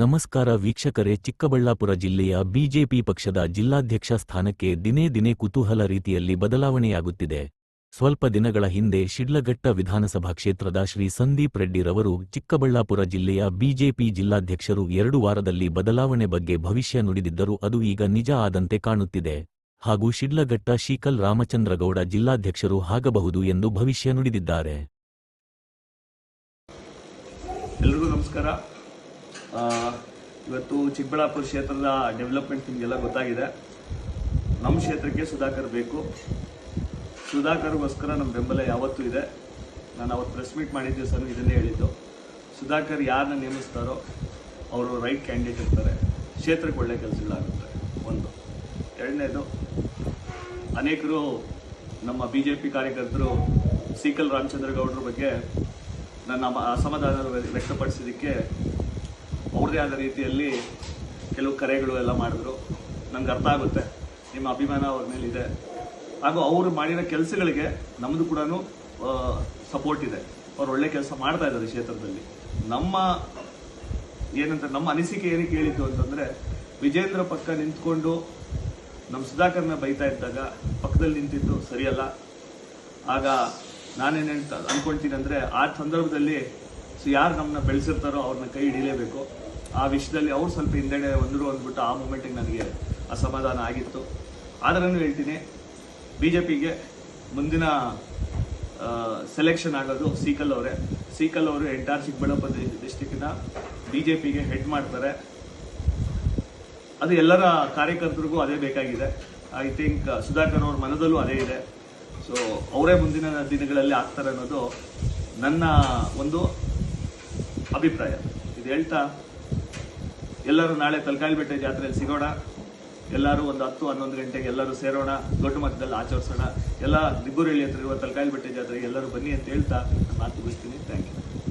ನಮಸ್ಕಾರ ವೀಕ್ಷಕರೇ, ಚಿಕ್ಕಬಳ್ಳಾಪುರ ಜಿಲ್ಲೆಯ ಬಿಜೆಪಿ ಪಕ್ಷದ ಜಿಲ್ಲಾಧ್ಯಕ್ಷ ಸ್ಥಾನಕ್ಕೆ ದಿನೇ ದಿನೇ ಕುತೂಹಲ ರೀತಿಯಲ್ಲಿ ಬದಲಾವಣೆಯಾಗುತ್ತಿದೆ. ಸ್ವಲ್ಪ ದಿನಗಳ ಹಿಂದೆ ಶಿಡ್ಲಘಟ್ಟ ವಿಧಾನಸಭಾ ಕ್ಷೇತ್ರದ ಶ್ರೀ ಸಂದೀಪ್ ರೆಡ್ಡಿರವರು ಚಿಕ್ಕಬಳ್ಳಾಪುರ ಜಿಲ್ಲೆಯ ಬಿಜೆಪಿ ಜಿಲ್ಲಾಧ್ಯಕ್ಷರು ಎರಡು ವಾರದಲ್ಲಿ ಬದಲಾವಣೆ ಬಗ್ಗೆ ಭವಿಷ್ಯ ನುಡಿದಿದ್ದರೂ ಅದು ಈಗ ನಿಜ ಆದಂತೆ ಕಾಣುತ್ತಿದೆ. ಹಾಗೂ ಶಿಡ್ಲಘಟ್ಟ ಶೀಕಲ್ ರಾಮಚಂದ್ರಗೌಡ ಜಿಲ್ಲಾಧ್ಯಕ್ಷರು ಆಗಬಹುದು ಎಂದು ಭವಿಷ್ಯ ನುಡಿದಿದ್ದಾರೆ. ಎಲ್ರಿಗೂ ನಮಸ್ಕಾರ. ಇವತ್ತು ಚಿಕ್ಕಬಳ್ಳಾಪುರ ಕ್ಷೇತ್ರದ ಡೆವಲಪ್ಮೆಂಟ್ ನಿಮಗೆಲ್ಲ ಗೊತ್ತಾಗಿದೆ. ನಮ್ಮ ಕ್ಷೇತ್ರಕ್ಕೆ ಸುಧಾಕರ್ ಬೇಕು. ಸುಧಾಕರ್ಗೋಸ್ಕರ ನಮ್ಮ ಬೆಂಬಲ ಯಾವತ್ತೂ ಇದೆ. ನಾನು ಅವತ್ತು ಪ್ರೆಸ್ ಮೀಟ್ ಮಾಡಿದ್ದೆ ಸರ್, ಇದನ್ನೇ ಹೇಳಿದ್ದು. ಸುಧಾಕರ್ ಯಾರನ್ನ ನೇಮಿಸ್ತಾರೋ ಅವರು ರೈಟ್ ಕ್ಯಾಂಡಿಡೇಟ್ ಇರ್ತಾರೆ. ಕ್ಷೇತ್ರಕ್ಕೆ ಒಳ್ಳೆ ಕೆಲಸಗಳಾಗುತ್ತೆ. ಒಂದು. ಎರಡನೇದು, ಅನೇಕರು ನಮ್ಮ ಬಿ ಜೆ ಪಿ ಕಾರ್ಯಕರ್ತರು ಸೀಕಲ್ ರಾಮಚಂದ್ರಗೌಡರ ಬಗ್ಗೆ ನನ್ನ ಅಸಮಾಧಾನ ವ್ಯಕ್ತಪಡಿಸಿದ್ದಕ್ಕೆ ಅವ್ರದೇ ಆದ ರೀತಿಯಲ್ಲಿ ಕೆಲವು ಕರೆಗಳು ಎಲ್ಲ ಮಾಡಿದ್ರು. ನನಗೆ ಅರ್ಥ ಆಗುತ್ತೆ. ನಿಮ್ಮ ಅಭಿಮಾನ ಅವ್ರ ಮೇಲೆ ಇದೆ ಹಾಗೂ ಅವರು ಮಾಡಿರೋ ಕೆಲಸಗಳಿಗೆ ನಮ್ಮದು ಕೂಡ ಸಪೋರ್ಟ್ ಇದೆ. ಅವ್ರು ಒಳ್ಳೆ ಕೆಲಸ ಮಾಡ್ತಾ ಇದ್ದಾರೆ ಕ್ಷೇತ್ರದಲ್ಲಿ. ನಮ್ಮ ಏನಂತ, ನಮ್ಮ ಅನಿಸಿಕೆ ಏನಕ್ಕೆ ಹೇಳಿತು ಅಂತಂದರೆ, ವಿಜೇಂದ್ರ ಪಕ್ಕ ನಿಂತ್ಕೊಂಡು ನಮ್ಮ ಸುಧಾಕರ್ನ ಬೈತಾ ಇದ್ದಾಗ ಪಕ್ಕದಲ್ಲಿ ನಿಂತಿದ್ದು ಸರಿಯಲ್ಲ. ಆಗ ನಾನೇನು ಹೇಳ್ತಾ ಅನ್ಕೊಳ್ತೀನಿ ಅಂದರೆ ಆ ಸಂದರ್ಭದಲ್ಲಿ ಸೊ ಯಾರು ನಮ್ಮನ್ನ ಬೆಳೆಸಿರ್ತಾರೋ ಅವ್ರನ್ನ ಕೈ ಹಿಡಿಲೇಬೇಕು. ಆ ವಿಷಯದಲ್ಲಿ ಅವ್ರು ಸ್ವಲ್ಪ ಹಿಂದೆಡೆ ಒಂದ್ರು ಅಂದ್ಬಿಟ್ಟು ಆ ಮೂಮೆಂಟಿಗೆ ನನಗೆ ಅಸಮಾಧಾನ ಆಗಿತ್ತು. ಆದ್ರೂ ಹೇಳ್ತೀನಿ ಬಿ ಜೆ ಪಿಗೆ ಮುಂದಿನ ಸೆಲೆಕ್ಷನ್ ಆಗೋದು ಸೀಕಲ್ ಅವರೇ. ಸೀಕಲ್ ಅವರು ಎಂಟಾರ್ ಚಿಕ್ಕಬಳ್ಳಾಪುರ ಡಿಸ್ಟಿಕ್ನ ಪಿಗೆ ಹೆಡ್ ಮಾಡ್ತಾರೆ. ಅದು ಎಲ್ಲರ ಕಾರ್ಯಕರ್ತರಿಗೂ ಅದೇ ಬೇಕಾಗಿದೆ. ಐ ಥಿಂಕ್ ಸುಧಾಕರ್ ಅವ್ರ ಮನದಲ್ಲೂ ಅದೇ ಇದೆ. ಸೊ ಅವರೇ ಮುಂದಿನ ದಿನಗಳಲ್ಲಿ ಆಗ್ತಾರೆ ಅನ್ನೋದು ನನ್ನ ಒಂದು ಅಭಿಪ್ರಾಯ. ಇದು ಹೇಳ್ತಾ, ಎಲ್ಲರೂ ನಾಳೆ ತಲಕಾಲ್ಬೆಟ್ಟೆ ಜಾತ್ರೆಯಲ್ಲಿ ಸಿಗೋಣ. ಎಲ್ಲರೂ ಒಂದು ಹತ್ತು, ಹನ್ನೊಂದು ಗಂಟೆಗೆ ಎಲ್ಲರೂ ಸೇರೋಣ. ದೊಡ್ಡ ಮಟ್ಟದಲ್ಲಿ ಆಚರಿಸೋಣ. ಎಲ್ಲ ದಿಬ್ಬುರಳ್ಳಿ ಹತ್ರ ಇರುವ ತಲಕಾಲ್ಬೆಟ್ಟೆ ಜಾತ್ರೆಗೆ ಎಲ್ಲರೂ ಬನ್ನಿ ಅಂತ ಹೇಳ್ತಾ ನಾನು ಮಾತು ಮುಗಿಸ್ತೀನಿ. Thank you